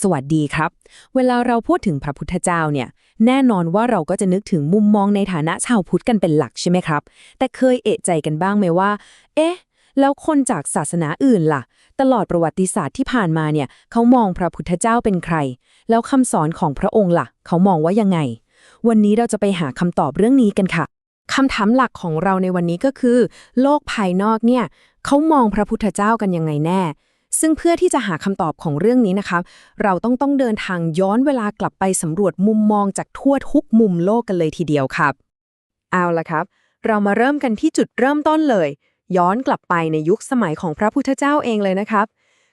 สวัสดีครับ เวลาเราพูดถึงพระพุทธเจ้าเนี่ย แน่นอนว่าเราก็จะนึกถึงมุมมองในฐานะชาวพุทธกันเป็นหลักใช่ไหมครับ แต่เคยเอะใจกันบ้างไหมว่า เอ๊ะ แล้วคนจากศาสนาอื่นล่ะ ตลอดประวัติศาสตร์ที่ผ่านมาเนี่ย เขามองพระพุทธเจ้าเป็นใคร แล้วคำสอนของพระองค์ล่ะ เขามองว่ายังไง วันนี้เราจะไปหาคำตอบเรื่องนี้กันค่ะคำถามหลักของเราในวันนี้ก็คือ โลกภายนอกเนี่ย เขามองพระพุทธเจ้ากันยังไงแน่ ซึ่งเพื่อที่จะหาคำตอบของเรื่องนี้นะคะ เราต้องต้องเดินทางย้อนเวลากลับไปสำรวจมุมมองจากทั่วทุกมุมโลกกันเลยทีเดียวครับ เอาละครับ เรามาเริ่มกันที่จุดเริ่มต้นเลย ย้อนกลับไปในยุคสมัยของพระพุทธเจ้าเองเลยนะครับ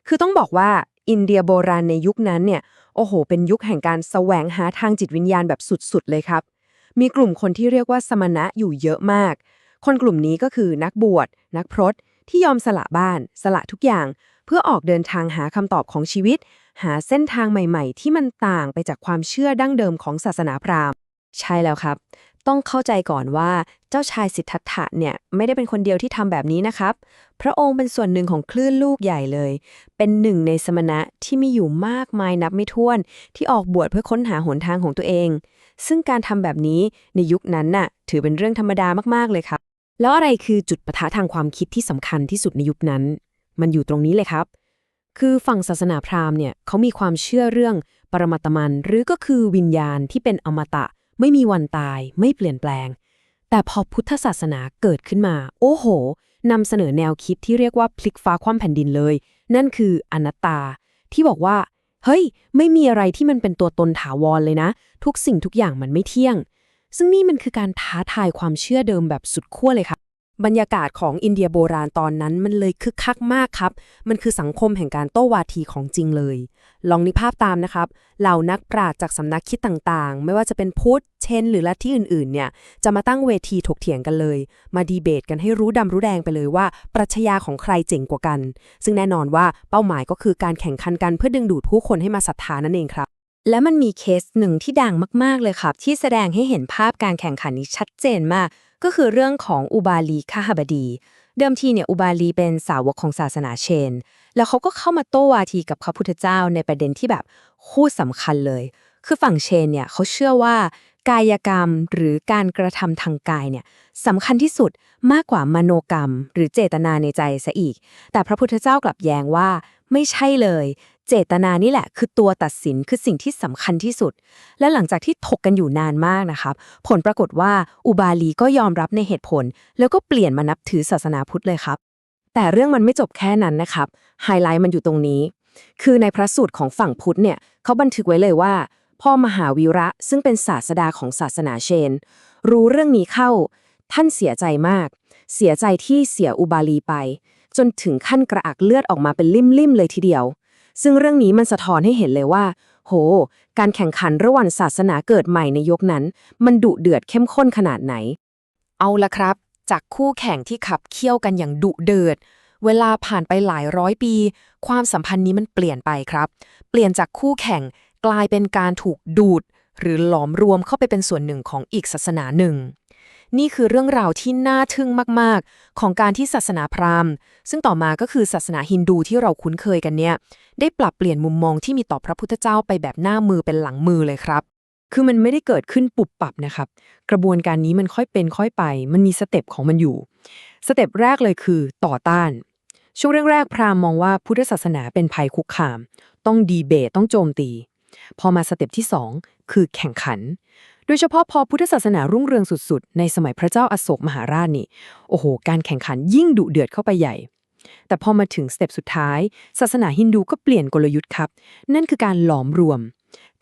คือต้องบอกว่าอินเดียโบราณในยุคนั้นเนี่ย โอ้โห เป็นยุคแห่งการแสวงหาทางจิตวิญญาณแบบสุดๆเลยครับ มีกลุ่มคนที่เรียกว่าสมณะอยู่เยอะมาก คนกลุ่มนี้ก็คือนักบวช นักพรตที่ยอมสละบ้าน สละทุกอย่าง เพื่อออกเดินทางหาคำตอบของชีวิต หาเส้นทางใหม่ๆ ที่มันต่างไปจากความเชื่อดั้งเดิมของศาสนาพราหมณ์ ใช่แล้วครับ ต้องเข้าใจก่อนว่าเจ้าชายสิทธัตถะเนี่ยไม่ได้เป็นคนเดียวที่ทำแบบนี้นะครับ พระองค์เป็นส่วนหนึ่งของคลื่นลูกใหญ่เลย เป็นหนึ่งในสมณะที่มีอยู่มากมายนับไม่ถ้วน ที่ออกบวชเพื่อค้นหาหนทางของตัวเอง ซึ่งการทำแบบนี้ในยุคนั้นน่ะถือเป็นเรื่องธรรมดามากๆเลยครับ แล้วอะไรคือจุดปะทะทางความคิดที่สำคัญที่สุดในยุคนั้น มันอยู่ตรงนี้เลยครับ คือฝั่งศาสนาพราหมณ์เนี่ยเขามีความเชื่อเรื่องปรมัตมัน หรือก็คือวิญญาณที่เป็นอมตะ ไม่มีวันตาย ไม่เปลี่ยนแปลง แต่พอพุทธศาสนาเกิดขึ้นมา โอ้โหนำเสนอแนวคิดที่เรียกว่าพลิกฟ้าคว่ำแผ่นดินเลย นั่นคืออนัตตา ที่บอกว่า เฮ้ย ไม่มีอะไรที่มันเป็นตัวตนถาวรเลยนะ ทุกสิ่งทุกอย่างมันไม่เที่ยง ซึ่งนี่มันคือการท้าทายความเชื่อเดิมแบบสุดขั้วเลยค่ะ บรรยากาศของอินเดียโบราณตอนนั้นมันเลยคึกคักมากครับ มันคือสังคมแห่งการโต้วาทีของจริงเลย ลองนึกภาพตามนะครับ เหล่านักปราชญ์จากสำนักคิดต่างๆ ไม่ว่าจะเป็นพุทธ เชน หรือลัทธิอื่นๆ เนี่ย จะมาตั้งเวทีถกเถียงกันเลย มาดีเบตกันให้รู้ดำรู้แดงไปเลยว่า ปรัชญาของใครเจ๋งกว่ากัน ซึ่งแน่นอนว่าเป้าหมายก็คือการแข่งขันกันเพื่อดึงดูดผู้คนให้มาศรัทธานั่นเองครับและมันมีเคสหนึ่งที่ดังมาก ๆ เลยครับ ที่แสดงให้เห็นภาพการแข่งขันนี้ชัดเจนมาก ก็คือเรื่องของอุบาลีคาหบดี เดิมทีเนี่ยอุบาลีเป็นสาวกของศาสนาเชน แล้วเขาก็เข้ามาโต้วาทีกับพระพุทธเจ้าในประเด็นที่แบบคู่สำคัญเลย คือฝั่งเชนเนี่ยเขาเชื่อว่ากายกรรมหรือการกระทำทางกายเนี่ยสำคัญที่สุดมากกว่ามโนกรรม หรือเจตนาในใจซะอีก แต่พระพุทธเจ้ากลับแย้งว่าไม่ใช่เลย เจตนานี่แหละ คือตัวตัดสินคือสิ่งที่สำคัญที่สุด และหลังจากที่ถกกันอยู่นานมากนะครับ ผลปรากฏว่าอุบาลีก็ยอมรับในเหตุผล แล้วก็เปลี่ยนมานับถือศาสนาพุทธเลยครับ แต่เรื่องมันไม่จบแค่นั้นนะครับไฮไลท์มันอยู่ตรงนี้ คือในพระสูตรของฝั่งพุทธเนี่ยเขาบันทึกไว้เลยว่า พ่อมหาวีระซึ่งเป็นศาสดาของศาสนาเชน รู้เรื่องนี้เข้า ท่านเสียใจมาก เสียใจที่เสียอุบาลีไป จนถึงขั้นกระอักเลือดออกมาเป็นลิ่มๆเลยทีเดียว ซึ่งเรื่องนี้มันสะท้อนให้เห็นเลยว่า โห การแข่งขันระหว่างศาสนาเกิดใหม่ในยกนั้น มันดุเดือดเข้มข้นขนาดไหน เอาละครับ จากคู่แข่งที่ขับเคี่ยวกันอย่างดุเดือด เวลาผ่านไปหลายร้อยปี ความสัมพันธ์นี้มันเปลี่ยนไปครับ เปลี่ยนจากคู่แข่งกลายเป็นการถูกดูด หรือหลอมรวมเข้าไปเป็นส่วนหนึ่งของอีกศาสนาหนึ่ง นี่คือเรื่องราวที่น่าทึ่งมาก ๆ ของการที่ศาสนาพราหมณ์ ซึ่งต่อมาก็คือศาสนาฮินดูที่เราคุ้นเคยกันเนี่ย ได้ปรับเปลี่ยนมุมมองที่มีต่อพระพุทธเจ้าไปแบบหน้ามือเป็นหลังมือเลยครับ คือมันไม่ได้เกิดขึ้นปุบปับนะครับ กระบวนการนี้มันค่อยเป็นค่อยไป มันมีสเต็ปของมันอยู่ สเต็ปแรกเลยคือต่อต้าน ช่วงแรกๆพราหมณ์มองว่าพุทธศาสนาเป็นภัยคุกคาม ต้องดีเบตต้องโจมตี พอมาสเต็ปที่ 2 คือแข่งขัน โดยเฉพาะพอพุทธศาสนารุ่งเรืองสุดๆ ในสมัยพระเจ้าอโศกมหาราชนี่ โอ้โห การแข่งขันยิ่งดุเดือดเข้าไปใหญ่ แต่พอมาถึงสเต็ปสุดท้าย ศาสนาฮินดูก็เปลี่ยนกลยุทธ์ครับ นั่นคือการหลอมรวม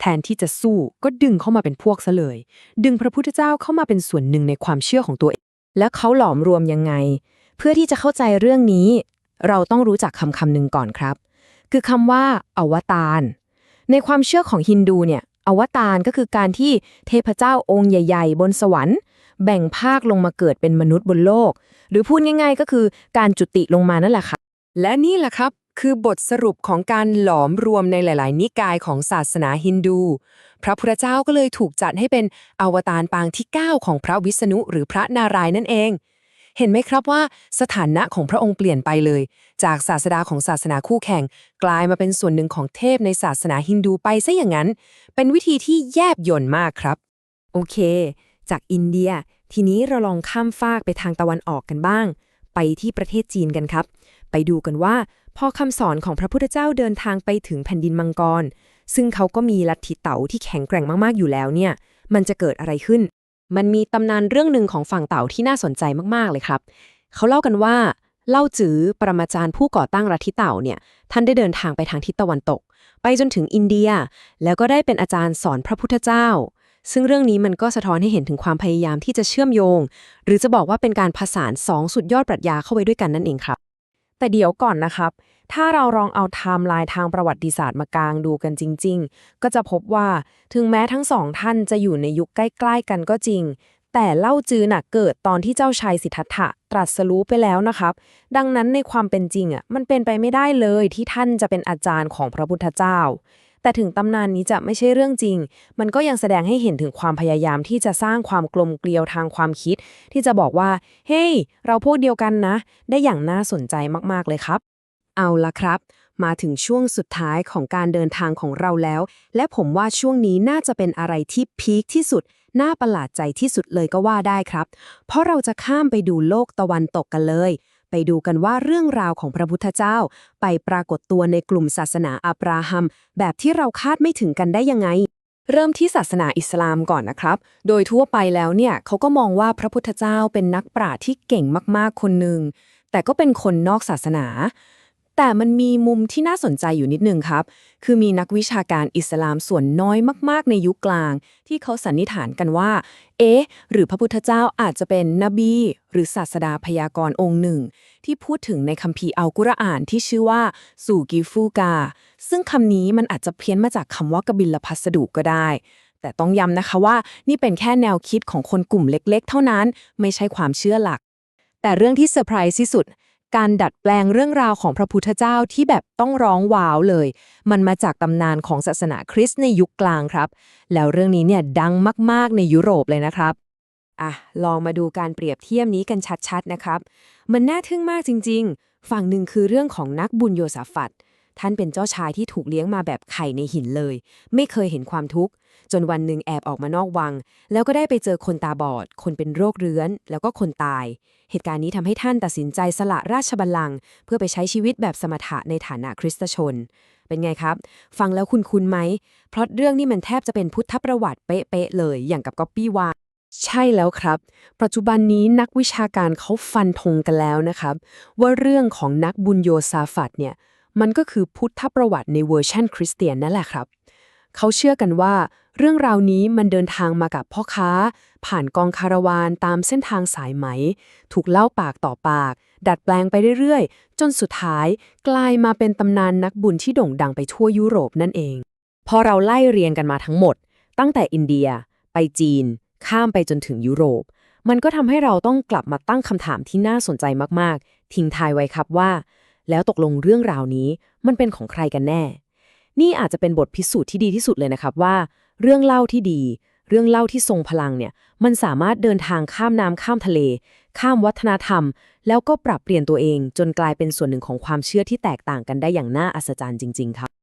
แทนที่จะสู้ก็ดึงเข้ามาเป็นพวกซะเลย ดึงพระพุทธเจ้าเข้ามาเป็นส่วนหนึ่งในความเชื่อของตัวเอง แล้วเขาหลอมรวมยังไง เพื่อที่จะเข้าใจเรื่องนี้ เราต้องรู้จักคำคำหนึ่งก่อนครับ คือคำว่าอวตารในความเชื่อของฮินดูเนี่ย อวตารก็คือการที่เทพเจ้าองค์ใหญ่ ๆ บนสวรรค์ แบ่งภาคลงมาเกิดเป็นมนุษย์บนโลก หรือพูดง่าย ๆ ก็คือการจุติลงมานั่นแหละค่ะ และนี่แหละครับคือบทสรุปของการหลอมรวมในหลาย ๆ นิกายของศาสนาฮินดู พระพุทธเจ้าก็เลยถูกจัดให้เป็นอวตารปางที่ 9 ของพระวิษณุหรือพระนารายณ์นั่นเอง เห็นไหมครับว่าสถานะของพระองค์เปลี่ยนไปเลย จากศาสดาของศาสนาคู่แข่ง กลายมาเป็นส่วนหนึ่งของเทพในศาสนาฮินดูไปซะอย่างนั้น เป็นวิธีที่แยบยลมากครับ โอเค จากอินเดีย ทีนี้เราลองข้ามฟากไปทางตะวันออกกันบ้าง ไปที่ประเทศจีนกันครับ ไปดูกันว่า พอคำสอนของพระพุทธเจ้าเดินทางไปถึงแผ่นดินมังกร ซึ่งเขาก็มีลัทธิเต๋าที่แข็งแกร่งมากๆอยู่แล้วเนี่ย มันจะเกิดอะไรขึ้น มันมีตำนานเรื่องหนึ่งของฝั่งเต่าที่น่าสนใจมากๆเลยครับ เขาเล่ากันว่าเล่าจือปรมาจารย์ผู้ก่อตั้งลัทธิเต่าเนี่ยท่านได้เดินทางไปทางทิศตะวันตก ไปจนถึงอินเดีย แล้วก็ได้เป็นอาจารย์สอนพระพุทธเจ้า ซึ่งเรื่องนี้มันก็สะท้อนให้เห็นถึงความพยายามที่จะเชื่อมโยง หรือจะบอกว่าเป็นการผสานสองสุดยอดปรัชญาเข้าไว้ด้วยกันนั่นเองครับ แต่เดี๋ยวก่อนนะครับ ถ้าเราลองเอาไทม์ไลน์ทางประวัติศาสตร์มากางดูกันจริง ๆ ก็จะพบว่าถึงแม้ทั้งสองท่านจะอยู่ในยุคใกล้ ๆ กันก็จริง แต่เล่าจือน่ะเกิดตอนที่เจ้าชายสิทธัตถะตรัสรู้ไปแล้วนะครับ ดังนั้นในความเป็นจริงอะมันเป็นไปไม่ได้เลยที่ท่านจะเป็นอาจารย์ของพระพุทธเจ้า แต่ถึงตำนานนี้จะไม่ใช่เรื่องจริง มันก็ยังแสดงให้เห็นถึงความพยายามที่จะสร้างความกลมเกลียวทางความคิด ที่จะบอกว่า เฮ้ยเราพวกเดียวกันนะ ได้อย่างน่าสนใจมากๆเลยครับ เอาละครับ มาถึงช่วงสุดท้ายของการเดินทางของเราแล้ว และผมว่าช่วงนี้น่าจะเป็นอะไรที่พีคที่สุด น่าประหลาดใจที่สุดเลยก็ว่าได้ครับ เพราะเราจะข้ามไปดูโลกตะวันตกกันเลย ไปดูกันว่าเรื่องราวของพระพุทธเจ้า ไปปรากฏตัวในกลุ่มศาสนาอับราฮัม แบบที่เราคาดไม่ถึงกันได้ยังไงเริ่มที่ศาสนาอิสลามก่อนนะครับ โดยทั่วไปแล้วเนี่ยเขาก็มองว่าพระพุทธเจ้าเป็นนักปราชญ์ที่เก่งมากๆคนหนึ่ง แต่ก็เป็นคนนอกศาสนา แต่มันมีมุมที่น่าสนใจอยู่นิดนึงครับ คือมีนักวิชาการอิสลามส่วนน้อยมาก ๆ ในยุคกลาง ที่เขาสันนิษฐานกันว่า เอ๊ะ หรือพระพุทธเจ้าอาจจะเป็นนบี หรือศาสดาพยากรณ์องค์หนึ่ง ที่พูดถึงในคัมภีร์อัลกุรอานที่ชื่อว่า สูกิฟูกา ซึ่งคำนี้มันอาจจะเพี้ยนมาจากคำว่ากบิลพัสดุก็ได้ แต่ต้องย้ำนะคะว่านี่เป็นแค่แนวคิดของคนกลุ่มเล็ก ๆ เท่านั้น ไม่ใช่ความเชื่อหลัก แต่เรื่องที่เซอร์ไพรส์ที่สุด การดัดแปลงเรื่องราวของพระพุทธเจ้าที่แบบต้องร้องว้าวเลย มันมาจากตำนานของศาสนาคริสต์ในยุคกลางครับ แล้วเรื่องนี้เนี่ยดังมากๆในยุโรปเลยนะครับอะลองมาดูการเปรียบเทียบนี้กันชัดๆนะครับ มันน่าทึ่งมากจริง ๆ ฝั่งหนึ่งคือเรื่องของนักบุญโยสาฟัด ท่านเป็นเจ้าชายที่ถูกเลี้ยงมาแบบไข่ในหินเลย ไม่เคยเห็นความทุกข์ จนวันหนึ่งแอบออกมานอกวัง แล้วก็ได้ไปเจอคนตาบอด คนเป็นโรคเรื้อน แล้วก็คนตาย เหตุการณ์นี้ทำให้ท่านตัดสินใจสละราชบัลลังก์เพื่อไปใช้ชีวิตแบบสมถะในฐานะคริสตชน เป็นไงครับ ฟังแล้วคุณคุณไหม เพราะเรื่องนี้มันแทบจะเป็นพุทธประวัติเป๊ะๆเลย อย่างกับก๊อปปี้วาใช่แล้วครับ ปัจจุบันนี้นักวิชาการเขาฟันธงกันแล้วนะครับ ว่าเรื่องของนักบุญโยซาฟัดเนี่ย มันก็คือพุทธประวัติในเวอร์ชันคริสเตียนนั่นแหละครับ เขาเชื่อกันว่า เรื่องราวนี้มันเดินทางมากับพ่อค้า ผ่านกองคาราวานตามเส้นทางสายไหม ถูกเล่าปากต่อปาก ดัดแปลงไปเรื่อยๆ จนสุดท้ายกลายมาเป็นตำนานนักบุญที่โด่งดังไปทั่วยุโรปนั่นเอง พอเราไล่เรียงกันมาทั้งหมด ตั้งแต่อินเดีย ไปจีน ข้ามไปจนถึงยุโรป มันก็ทำให้เราต้องกลับมาตั้งคำถามที่น่าสนใจมากๆ ทิ้งทายไว้ครับว่า แล้วตกลงเรื่องราวนี้มันเป็นของใครกันแน่ นี่อาจจะเป็นบทพิสูจน์ที่ดีที่สุดเลยนะครับว่า เรื่องเล่าที่ดี เรื่องเล่าที่ทรงพลังเนี่ยมันสามารถเดินทางข้ามน้ำข้ามทะเล ข้ามวัฒนธรรม แล้วก็ปรับเปลี่ยนตัวเองจนกลายเป็นส่วนหนึ่งของความเชื่อที่แตกต่างกันได้อย่างน่าอัศจรรย์จริง ๆ ครับ